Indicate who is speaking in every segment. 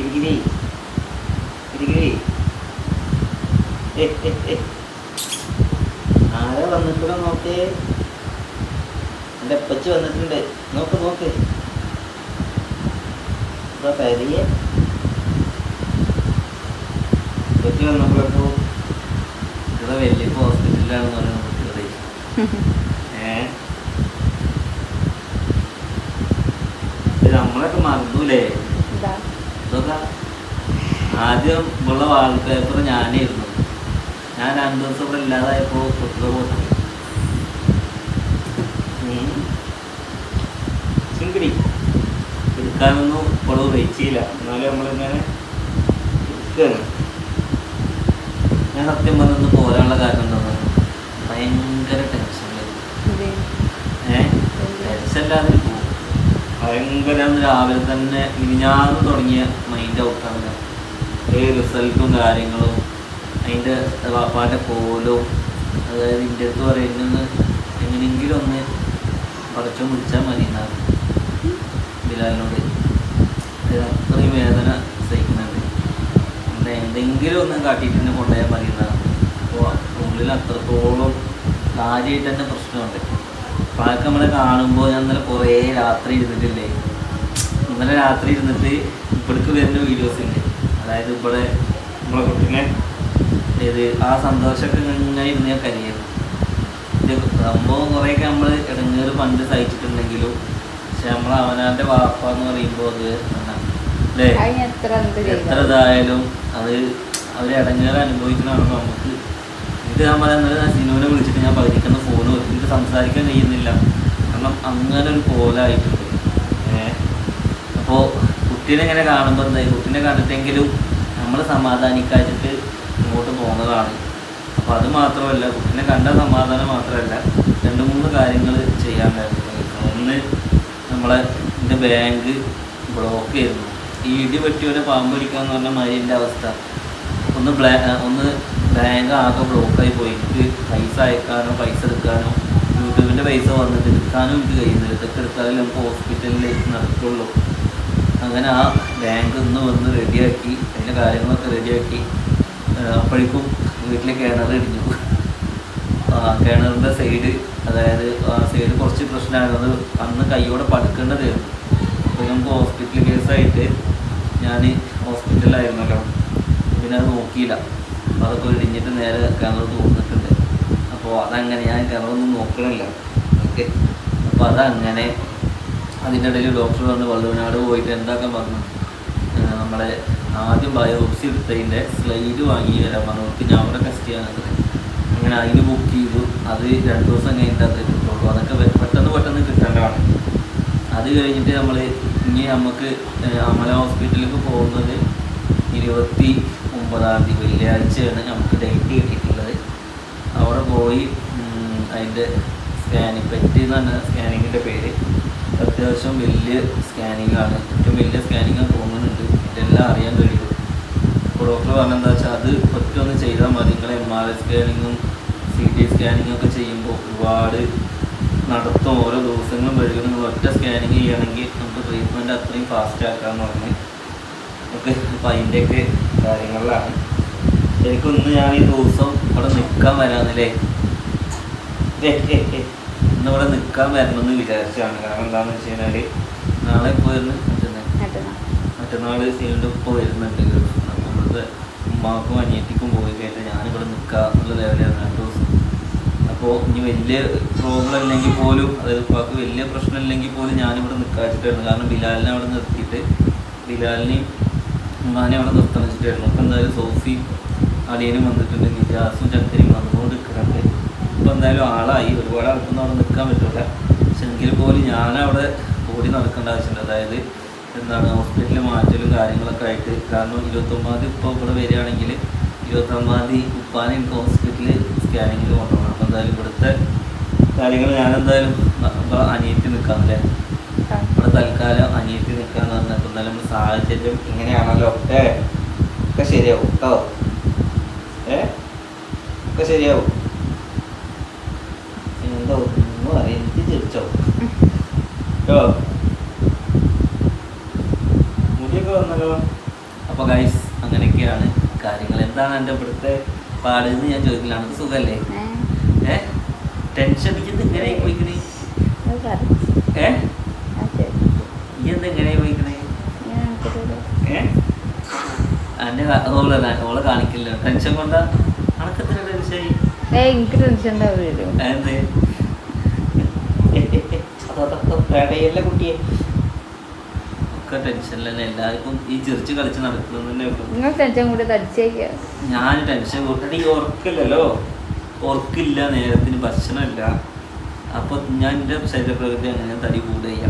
Speaker 1: കിരികിരി കിരികിരി. ആരാ വന്നിട്ടുണ്ടോ നോക്കേ. എന്റെ അപ്പച്ചി വന്നിട്ടുണ്ട്. നോക്ക് നോക്ക്. ഇതാ പരിയെ. അപ്പച്ചി വന്നപ്പോഴപ്പോ ഇവിടെ വലിയ ഹോസ്പിറ്റലിലാണെന്ന് പറയുന്നത് കുട്ടികളെ ഏ? ഇത് നമ്മളൊക്കെ മറന്നൂലേ? ഇതൊക്കെ ആദ്യം ഉള്ള വാൾപേപ്പർ ഞാനായിരുന്നു. ഞാൻ രണ്ടു ദിവസം ഇവിടെ ഇല്ലാതായപ്പോൾ കൊത്തു പോയി ചിങ്കിടി എടുക്കാനൊന്നും ഇപ്പോഴും വെച്ചില്ല എന്നാലും നമ്മളിങ്ങനെ എടുക്കുകയാണ് ഞാൻ സത്യം പറഞ്ഞൊന്ന് പോരാനുള്ള കാരണം എന്താണെന്ന് ഭയങ്കര ടെൻഷനിലായിരുന്നു ഏഹ് ടെൻഷനില്ലാതെ പോകും ഭയങ്കര രാവിലെ തന്നെ ഇനിഞ്ഞാന്ന് തുടങ്ങിയ മൈൻഡ് ഔട്ടാണ് ഈ റിസൾട്ടും കാര്യങ്ങളും അതിന്റെ വാപ്പാന്റെ കോലും അതായത് ഇതിന്റെ അടുത്ത് പറയുന്നത് എങ്ങനെയെങ്കിലും ഒന്ന് പറിച്ചോ പിടിച്ചാൽ മതി എന്നാണ് ബിലാലിനോട്. അത്രയും വേദന സഹിക്കുന്നുണ്ട്. പിന്നെ എന്തെങ്കിലും ഒന്ന് കാട്ടിയിട്ട് തന്നെ കൊണ്ടുപോയാൽ മതി എന്നാണ്. അപ്പോൾ ഉള്ളിൽ അത്രത്തോളം കാര്യമായിട്ട് തന്നെ പ്രശ്നമുണ്ട്. അപ്പോൾ അതൊക്കെ നമ്മളെ കാണുമ്പോൾ ഞാൻ ഇന്നലെ കുറേ രാത്രി ഇരുന്നിട്ടില്ലേ? ഇന്നലെ രാത്രി ഇരുന്നിട്ട് ഇവിടേക്ക് വരുന്ന വീഡിയോസ് ഉണ്ട് അതായത് ഇവിടെ നമ്മളെ കുട്ടീനെ. ഇത് ആ സന്തോഷമൊക്കെ ഇങ്ങനെ ഇരുന്ന് ഞാൻ കരിയായിരുന്നു. ഇത് സംഭവം കുറേയൊക്കെ നമ്മൾ ഇടങ്ങേറ് പണ്ട് സഹിച്ചിട്ടുണ്ടെങ്കിലും പക്ഷെ നമ്മൾ അവനാന്റെ വാപ്പ എന്ന് പറയുമ്പോൾ അത് അല്ലേ?
Speaker 2: എത്ര
Speaker 1: ഇതായാലും അത് അവർ ഇടങ്ങേറ് അനുഭവിക്കണമെന്ന് നമുക്ക് ഇത് ഞാൻ പറയുന്നത് സിനുവിനെ വിളിച്ചിട്ട് ഞാൻ പകുതിക്കുന്ന ഫോൺ എനിക്ക് സംസാരിക്കാൻ കഴിയുന്നില്ല. കാരണം അങ്ങനെ ഒരു കോലായിട്ടുണ്ട് ഏഹ് അപ്പോൾ കുട്ടീനെ ഇങ്ങനെ കാണുമ്പോൾ എന്തായി? കുട്ടീനെ കണ്ടിട്ടെങ്കിലും നമ്മൾ സമാധാനിക്കാച്ചിട്ട് ഇങ്ങോട്ട് പോകുന്നതാണ് അപ്പോൾ അത് മാത്രമല്ല കുട്ടീനെ കണ്ട സമാധാനം മാത്രമല്ല രണ്ട് മൂന്ന് കാര്യങ്ങൾ ചെയ്യാൻ ഒന്ന് നമ്മളെ എന്റെ ബാങ്ക് ബ്ലോക്ക് ചെയ്തു ഈ ഇടി പറ്റിയവരെ പാമ്പ് പിടിക്കാന്ന് പറഞ്ഞ മരിന്റെ അവസ്ഥ. ഒന്ന് ബ്ലാ ഒന്ന് ബാങ്ക് ആകെ ബ്ലോക്കായി പോയി. എനിക്ക് പൈസ അയക്കാനോ പൈസ എടുക്കാനോ യൂട്യൂബിന്റെ പൈസ വന്നിട്ട് എടുക്കാനും എനിക്ക് കഴിയുന്നില്ല. ഇതൊക്കെ എടുത്താലും നമുക്ക് ഹോസ്പിറ്റലിലേക്ക് നടക്കുള്ളൂ. അങ്ങനെ ആ ബാങ്ക് ഇന്ന് വന്ന് റെഡിയാക്കി അതിന്റെ കാര്യങ്ങളൊക്കെ റെഡിയാക്കി അപ്പോഴേക്കും വീട്ടിലെ കിണർ ഇടിഞ്ഞു. ആ കിണറിന്റെ സൈഡ് അതായത് ആ സൈഡ് കുറച്ച് പ്രശ്നമായത് അന്ന് കൈയോടെ പടുക്കേണ്ടതായിരുന്നു അപ്പോൾ നമുക്ക് ഹോസ്പിറ്റൽ കേസായിട്ട് ഞാൻ ഹോസ്പിറ്റലിലായിരുന്നല്ലോ പിന്നെ അത് നോക്കിയില്ല. അപ്പോൾ അതൊക്കെ ഇടിഞ്ഞിട്ട് നേരെ കിണർ തോന്നിട്ടുണ്ട് അപ്പോൾ അതങ്ങനെ ഞാൻ കിണറൊന്നും നോക്കണില്ല. ഓക്കെ. അപ്പോൾ അതങ്ങനെ അതിന്റെ ഇടയിൽ ഡോക്ടർ പറഞ്ഞു വള്ളുവനാട് പോയിട്ട് എന്താക്കാൻ പറഞ്ഞു? നമ്മളെ ആദ്യം ബയോപ്സി എടുത്തതിന്റെ സ്ലൈഡ് വാങ്ങി വരാൻ പറഞ്ഞു. അവർക്ക് ഞാൻ അവിടെ ടെസ്റ്റ് ചെയ്യാനത് അങ്ങനെ അതിന് ബുക്ക് ചെയ്തു. അത് രണ്ട് ദിവസം കഴിഞ്ഞിട്ട് അത് കിട്ടുള്ളൂ. അതൊക്കെ പെട്ടെന്ന് പെട്ടെന്ന് കിട്ടേണ്ടതാണ്. അത് കഴിഞ്ഞിട്ട് നമ്മൾ ഇനി നമുക്ക് അമല ഹോസ്പിറ്റലിലേക്ക് പോകുന്നത് ഇരുപത്തി ഒമ്പതാം തീയതി വെള്ളിയാഴ്ചയാണ് നമുക്ക് ഡേറ്റ് കിട്ടിയിട്ടുള്ളത്. അവിടെ പോയി അതിന്റെ സ്കാനിങ് പെറ്റ് എന്ന് പറഞ്ഞ സ്കാനിങ്ങിന്റെ പേര്. അത്യാവശ്യം വലിയ സ്കാനിങ് ആണ്. ഏറ്റവും വലിയ സ്കാനിങ് തോന്നുന്നുണ്ട്. ഇതെല്ലാം അറിയാൻ കഴിയും. അപ്പോൾ ഡോക്ടർ പറഞ്ഞെന്താ വെച്ചാൽ അത് ഒറ്റ ഒന്ന് ചെയ്താൽ മതി. നിങ്ങൾ എം ആർ ഐ സ്കാനിങ്ങും സി ടി സ്കാനിങ്ങും ഒക്കെ ചെയ്യുമ്പോൾ ഒരുപാട് നടത്തും ഓരോ ദിവസങ്ങളും വരിക. നിങ്ങൾ ഒറ്റ സ്കാനിങ് ചെയ്യുകയാണെങ്കിൽ നമുക്ക് ട്രീറ്റ്മെന്റ് അത്രയും ഫാസ്റ്റ് ആക്കാമെന്ന് പറഞ്ഞ്. ഓക്കെ അപ്പോൾ അതിന്റെയൊക്കെ കാര്യങ്ങളിലാണ് എനിക്കൊന്ന് ഞാൻ ഈ ദിവസം ഇവിടെ നിൽക്കാൻ വരാമെന്നില്ലേ ഇന്ന് ഇവിടെ നിൽക്കാൻ എന്ന് വിചാരിച്ചാണ് കാരണം എന്താണെന്ന് വെച്ച് കഴിഞ്ഞാൽ നാളെ പോയിരുന്നു മറ്റന്നാൾ. വരുന്നുണ്ട് അപ്പോൾ ഇവിടുത്തെ ഉമ്മാക്കും അനിയത്തിക്കും പോയി കഴിഞ്ഞാൽ ഞാനിവിടെ നിൽക്കുക എന്നുള്ള ലെവലാണ് രണ്ട് ദിവസം. അപ്പോൾ ഇനി വലിയ പ്രോബ്ലം ഇല്ലെങ്കിൽ പോലും അതായത് ഉപ്പാക്ക് വലിയ പ്രശ്നം ഇല്ലെങ്കിൽ പോലും ഞാനിവിടെ നിൽക്കാച്ചിട്ടായിരുന്നു കാരണം ബിലാലിനെ അവിടെ നിർത്തിയിട്ട് ബിലാലിനെയും ഉമ്മാനെ അവിടെ നിർത്തണം വെച്ചിട്ടായിരുന്നു. അപ്പം എന്തായാലും സോഫി അളിയനും വന്നിട്ടുണ്ട്. നിജാസും ചക്കരിയും വന്നുകൊണ്ട് നിൽക്കുന്നുണ്ട്. ഇപ്പം എന്തായാലും ആളായി. ഒരുപാട് ആൾക്കൊന്നും അവിടെ നിൽക്കാൻ പറ്റില്ല പക്ഷെ എങ്കിൽ പോലും ഞാനവിടെ ഓടി നടക്കേണ്ട ആവശ്യമുണ്ട് അതായത് എന്താണ് ഹോസ്പിറ്റലിൽ മാറ്റലും കാര്യങ്ങളൊക്കെ ആയിട്ട്. കാരണം ഇരുപത്തൊമ്പതാം തീയതി ഇപ്പോൾ ഇവിടെ വരികയാണെങ്കിൽ ഇരുപത്തൊമ്പതാം തീയതി ഉപ്പാനെ എനിക്ക് ഹോസ്പിറ്റലിൽ സ്കാനിങ്ങിൽ കൊണ്ടുപോകണം. അപ്പോൾ എന്തായാലും ഇവിടുത്തെ കാര്യങ്ങൾ ഞാനെന്തായാലും അനിയത്തി നിൽക്കാം അല്ലേ? ഇവിടെ തൽക്കാലം അനിയത്തി നിൽക്കാന്ന് സാഹചര്യം ഇങ്ങനെയാണല്ലോ. ഏ ഒക്കെ ശരിയാവും കേട്ടോ ഏ ഒക്കെ ശരിയാവും. എന്താ ഒന്നും അറിയാം എനിക്ക് ചിരിച്ചോ? കേട്ടോ മുടിയൊക്കെ വന്നല്ലോ. അപ്പോൾ ഗൈസ് അങ്ങനെയൊക്കെയാണ് കാര്യങ്ങൾ. എന്താണ് എന്റെ ഇവിടുത്തെ പാടെന്ന് ഞാൻ ചോദിക്കില്ല സുഖല്ലേ? സുഖമല്ലേ
Speaker 2: ഏ
Speaker 1: ടെൻഷൻ അടിക്കുന്നത് ഇങ്ങനെ പോയിക്കണേ
Speaker 2: അത് പറഞ്ഞു.
Speaker 1: ഏ
Speaker 2: ആ, ശരി.
Speaker 1: ഈ എന്താ ഇങ്ങനെ പോയിക്കണേ
Speaker 2: ഇങ്ങനെ നമുക്കൊരു
Speaker 1: ഏ ഓളെ ഓളെ കാണിക്കില്ല ടെൻഷൻ കൊണ്ടാ? അണക്കത്തിന് ടെൻഷനായി
Speaker 2: ഏ എനിക്ക് ടെൻഷൻ ഉണ്ടാവില്ലല്ലോ
Speaker 1: എന്ത് വേടയല്ലേ കുട്ടിയെ ഒക്കെ ടെൻഷനിലല്ലേ എല്ലാവർക്കും ഈ ചിരിച്ച് കളിച്ച് നടക്കുന്നത് തന്നെ
Speaker 2: നിങ്ങൾ ടെൻഷൻ കൂടി തടിച്ചേക്ക.
Speaker 1: ഞാൻ ടെൻഷൻ കൂട്ടണി ഉറക്കില്ലല്ലോ. ഉറക്കില്ല നേരത്തിന് ഭക്ഷണമില്ല അപ്പോൾ ഞാൻ എന്റെ ശരീരപ്രകൃതി അങ്ങനെ തടി കൂടുകയ്യ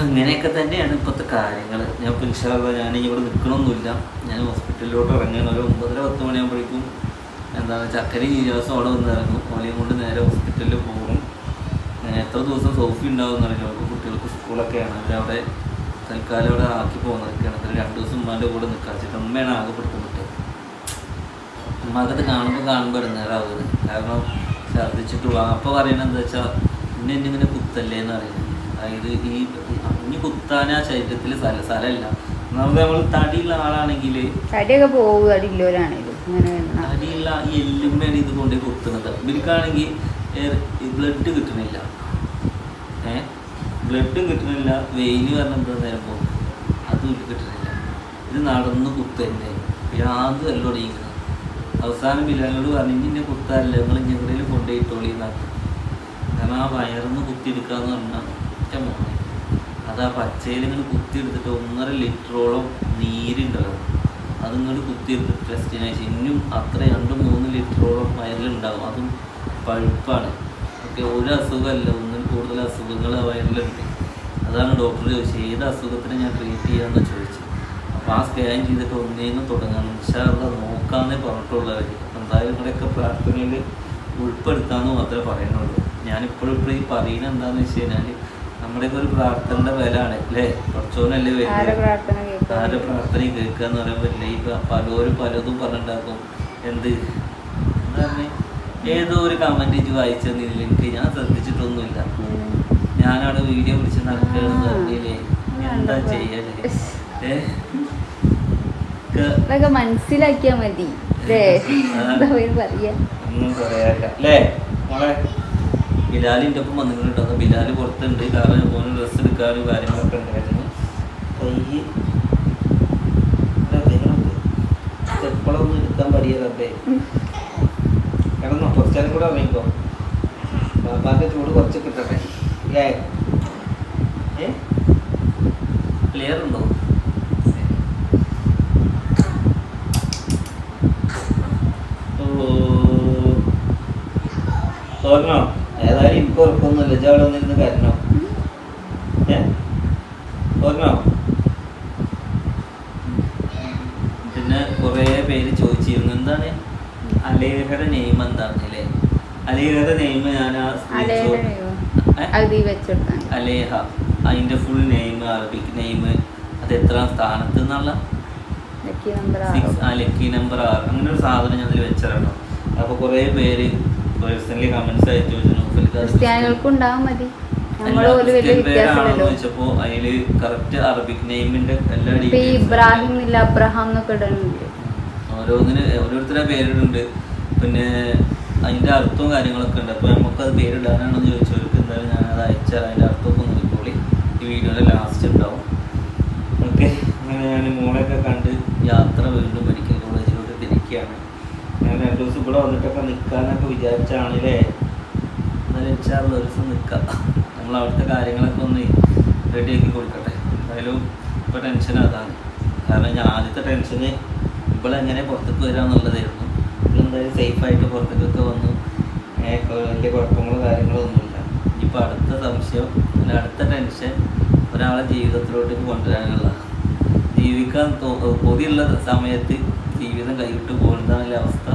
Speaker 1: അങ്ങനെയൊക്കെ തന്നെയാണ് ഇപ്പോഴത്തെ കാര്യങ്ങൾ. ഞാൻ ഇപ്പോൾ ഇൻഷാല്ല ഞാൻ ഇവിടെ നിൽക്കണമൊന്നുമില്ല ഞാൻ ഹോസ്പിറ്റലിലോട്ട് ഇറങ്ങുന്ന ഒരു ഒമ്പതര പത്ത് മണിയാകുമ്പോഴേക്കും എന്താണ് ചക്കരി ദിവസം അവിടെ വന്ന് ഇറങ്ങും. ഓലെയും കൊണ്ട് നേരെ ഹോസ്പിറ്റലിൽ പോകും. എത്ര ദിവസം സോഫി ഉണ്ടാവും എന്ന് അറിയില്ല അവർക്ക് കുട്ടികൾക്ക് സ്കൂളൊക്കെയാണ്. അവരവിടെ തൽക്കാലം അവിടെ ആക്കി പോകുന്നതൊക്കെയാണ് അതിൽ രണ്ട് ദിവസം ഉമ്മാന്റെ കൂടെ നിൽക്കാൻ ചേട്ടൻ ഉമ്മയാണ് ആകെ പെടുത്തുന്നത് ഉമ്മാക്കത് കാണുമ്പോൾ കാണുമ്പോൾ ഇടങ്ങേറാവുന്നത് കാരണം ഛർദ്ദിച്ചിട്ട് വാപ്പ പറയുന്നത് എന്താ വെച്ചാൽ ഇന്നെ കുത്തല്ലേ എന്ന് പറയുന്നത് അതായത് ഈ ഇനി കുത്താൻ ആ ശരീരത്തിൽ സ്ഥല സ്ഥലമല്ല. നമുക്ക് നമ്മൾ തടിയുള്ള ആളാണെങ്കിൽ
Speaker 2: തടിയൊക്കെ പോകും വേണം
Speaker 1: തടിയുള്ള ഈ എല്ലുമ്മയാണ് ഇത് കൊണ്ട് കുത്തുന്നത്. ഇവർക്കാണെങ്കിൽ ബ്ലഡ് കിട്ടണില്ല. ഏ? ബ്ലഡും കിട്ടണില്ല. വെയിൽ കാരണം എന്താ നേരം പോകും. അതും ഇത് കിട്ടണില്ല. ഇത് നടന്ന് കുത്തന്നെ യാതും എല്ലാം ഒടിയിക്കുന്നത് അവസാനം ബിലാലോട് പറഞ്ഞു ഇന്നെ കുത്താറില്ല നിങ്ങൾ ഞങ്ങളിൽ കൊണ്ടുപോയിട്ടോളി എന്നാക്കി കാരണം ആ വയറിന്ന് കുത്തിയെടുക്കാന്ന് പറഞ്ഞാൽ ഒറ്റ മോനെ അത് ആ പച്ചയിൽ ഇങ്ങനെ കുത്തിയെടുത്തിട്ട് ഒന്നര ലിറ്ററോളം നീരുണ്ടല്ലോ. അതിങ്ങോട്ട് കുത്തിയെടുത്തിട്ട് ടെസ്റ്റിനേഷൻ ഇനിയും അത്ര രണ്ട് മൂന്ന് ലിറ്ററോളം വയറിലുണ്ടാകും അതും പഴുപ്പാണ്. ഒക്കെ ഒരു അസുഖമല്ല ഒന്നിൽ കൂടുതൽ അസുഖങ്ങൾ വയറിലുണ്ട്. അതാണ് ഡോക്ടർ ചോദിച്ചത്. ഏത് അസുഖത്തിന് ഞാൻ ട്രീറ്റ് ചെയ്യാമെന്ന് ചോദിച്ചു അപ്പോൾ ആ സ്കാൻ ചെയ്തിട്ട് ഒന്നേന്ന് തുടങ്ങണം. ഇൻഷാല്ല നോക്കാമെന്നേ പറഞ്ഞിട്ടുള്ളവർ എന്തായാലും നിങ്ങളുടെയൊക്കെ പ്രാർത്ഥനയിൽ ഉൾപ്പെടുത്താമെന്ന് മാത്രമേ പറയുന്നുള്ളൂ. ഞാനിപ്പോഴും ഇപ്പോഴും ഈ പറയുന്നത് എന്താണെന്ന് വെച്ച് കഴിഞ്ഞാൽ നമ്മുടെയൊക്കെ ഒരു പ്രാർത്ഥനയുടെ വിലയാണ് അല്ലേ? കുറച്ചോനല്ലേ വരുന്നത്? ആരുടെ പ്രാർത്ഥന കേൾക്കുക? എന്ന് പറയാൻ പറ്റില്ല ഈ പലരും പലതും പറഞ്ഞിട്ടുണ്ടാക്കും എന്ത്? ഏതോ ഒരു കമന്റ് ഇജ്ജ് വായിച്ചില്ല എനിക്ക് ഞാൻ ശ്രദ്ധിച്ചിട്ടൊന്നുമില്ല. ഞാനവിടെ വീഡിയോ പിടിച്ച് നടക്കണമെന്ന് പറഞ്ഞില്ലേ? എന്താ ചെയ്യല്ലേ ഏഹ് ക്ക്
Speaker 2: മനസ്സിലാക്കിയാ മതി. പറയാ?
Speaker 1: അല്ലേ? മോളെ ബിലാലിന്റെ ഒപ്പം വന്നിട്ടുണ്ട്. അന്ന് ബിലാൽ പുറത്തുണ്ട്. കാരണം ഫോണിൽ ഡ്രസ്സ് എടുക്കാനും കാര്യങ്ങളൊക്കെ ഉണ്ടായിരുന്നു. കൈ എപ്പോഴൊന്നും എടുക്കാൻ റബ്ബേ. കിടന്നോ. കുറച്ചേരം കൂടെ അറിയിക്കോ ബാപ്പാന്റെ ചൂട് കുറച്ച് കിട്ടട്ടെ. ഏ? ക്ലിയർ ഉണ്ടോ? ഓ. തോന്നോ ഏതായാലും എനിക്ക് ഉറപ്പൊന്നുമില്ല. ഇജ്ജ് അവിടെ വന്നിരുന്ന് കരണോ ഏ? പിന്നെ കുറേ പേര് ചോദിച്ചിരുന്നു. എന്താണ്? അലേഹയുടെ നെയിം എന്താണ് അല്ലേ അലേഹയുടെ നെയിം ഞാൻ ആ അലേഹ. അതിന്റെ ഫുൾ നെയിം അറബിക് നെയിം അത് എത്രാം സ്ഥാനത്ത് എന്നുള്ള
Speaker 2: ലക്കി നമ്പർ
Speaker 1: ആ ലക്കി നമ്പർ ആറ്. അങ്ങനെ ഒരു സാധനം ഞാൻ അതിൽ വെച്ചിട്ടുണ്ടോ. അപ്പോൾ കുറേ പേര് പേഴ്സണലി കമന്റ്സ് അയച്ചു ചോദിച്ചു. "നൗഫൽക്ക് അത്
Speaker 2: ക്രിസ്ത്യാനികൾക്കും ഉണ്ടാവും മതി. ഇബ്രാഹിം ഇല്ല അബ്രഹാം എന്നൊക്കെ ഇടുന്നുണ്ട്
Speaker 1: ഓരോന്നിന് ഓരോരുത്തരുടെ പേരിടുണ്ട് പിന്നെ അതിന്റെ അർത്ഥവും കാര്യങ്ങളൊക്കെ ഉണ്ട് അപ്പൊ നമുക്ക് അത് പേരിടാനാണെന്ന് ചോദിച്ചവർക്ക് എന്തായാലും ഞാനത് അയച്ചാൽ അതിന്റെ അർത്ഥമൊക്കെ നോക്കിക്കോളി. ഈ വീഡിയോയുടെ ലാസ്റ്റ് ഉണ്ടാവും ഓക്കെ. അങ്ങനെ ഞാൻ മോളെയൊക്കെ കണ്ട് യാത്ര വീണ്ടും മെഡിക്കൽ കോളേജിലോട്ട് തിരിക്കുകയാണ് ഞാൻ രണ്ടു ദിവസം ഇവിടെ വന്നിട്ടൊക്കെ നിൽക്കാനൊക്കെ വിചാരിച്ചാണല്ലേ എന്നാലും ഇൻഷാല്ല ഒരു ദിവസം നിൽക്കാം. നമ്മൾ അവിടുത്തെ കാര്യങ്ങളൊക്കെ ഒന്ന് റെഡിയാക്കി കൊടുക്കട്ടെ. എന്തായാലും ഇപ്പോൾ ടെൻഷൻ അതാണ്. കാരണം ഞാൻ ആദ്യത്തെ ടെൻഷന് ഇവളെങ്ങനെ പുറത്തേക്ക് വരാമെന്നുള്ളതായിരുന്നു ഇവളെന്തായാലും സേഫായിട്ട് പുറത്തേക്കൊക്കെ വന്നു. വലിയ കുഴപ്പങ്ങളോ കാര്യങ്ങളോ ഒന്നുമില്ല. ഇനിയിപ്പോൾ അടുത്ത സംശയം അല്ല അടുത്ത ടെൻഷൻ ഒരാളെ ജീവിതത്തിലോട്ടേക്ക് കൊണ്ടുവരാനുള്ള. ജീവിക്കാൻ പൊതിയുള്ള കൊതിയുള്ള സമയത്ത് ജീവിതം കൈവിട്ട് പോകുന്നതാണല്ലേ അവസ്ഥ.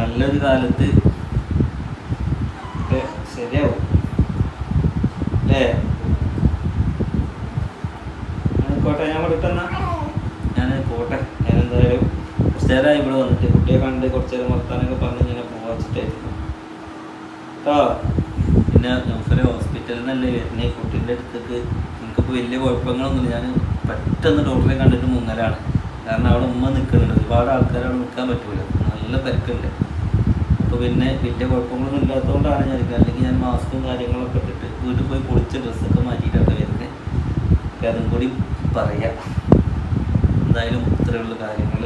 Speaker 1: നല്ലൊരു കാലത്ത് ശരിയാവും അല്ലേ ആയിക്കോട്ടെ ഞാൻ വിട്ടെന്നാ ഞാൻ പോട്ടെ ഞാൻ എന്തായാലും കുറച്ച് നേരമായി ഇവിടെ വന്നിട്ട് കുട്ടിയെ കണ്ട് കുറച്ച് നേരം വർത്താനൊക്കെ പറഞ്ഞ് ഇങ്ങനെ വെച്ചിട്ടായിരുന്നു. കേട്ടോ പിന്നെ നൗഫൽ ഹോസ്പിറ്റലിൽ നിന്നല്ലേ വരുന്നേ കുട്ടീന്റെ അടുത്തേക്ക്. എനിക്ക് എനിക്കിപ്പോൾ വലിയ കുഴപ്പങ്ങളൊന്നുമില്ല. ഞാൻ പെട്ടെന്ന് ഡോക്ടറെ കണ്ടിട്ട് മുങ്ങലാണ്. കാരണം അവിടെ ഉമ്മ നിൽക്കുന്നുണ്ട് ഒരുപാട് ആൾക്കാരവിടെ നിൽക്കാൻ പറ്റൂല. നല്ല തിരക്കുണ്ട്. അപ്പോൾ പിന്നെ വലിയ കുഴപ്പങ്ങളൊന്നും ഇല്ലാത്തതുകൊണ്ടാണ് ഞാൻ അല്ലെങ്കിൽ ഞാൻ മാസ്കും കാര്യങ്ങളൊക്കെ ഇട്ടിട്ട് വീട്ടിൽ പോയി കുളിച്ച ഡ്രസ്സൊക്കെ മാറ്റിയിട്ടാണ് വരുന്നത്. അപ്പോൾ അതും കൂടി പറയാം. എന്തായാലും ഇത്രയുള്ള കാര്യങ്ങൾ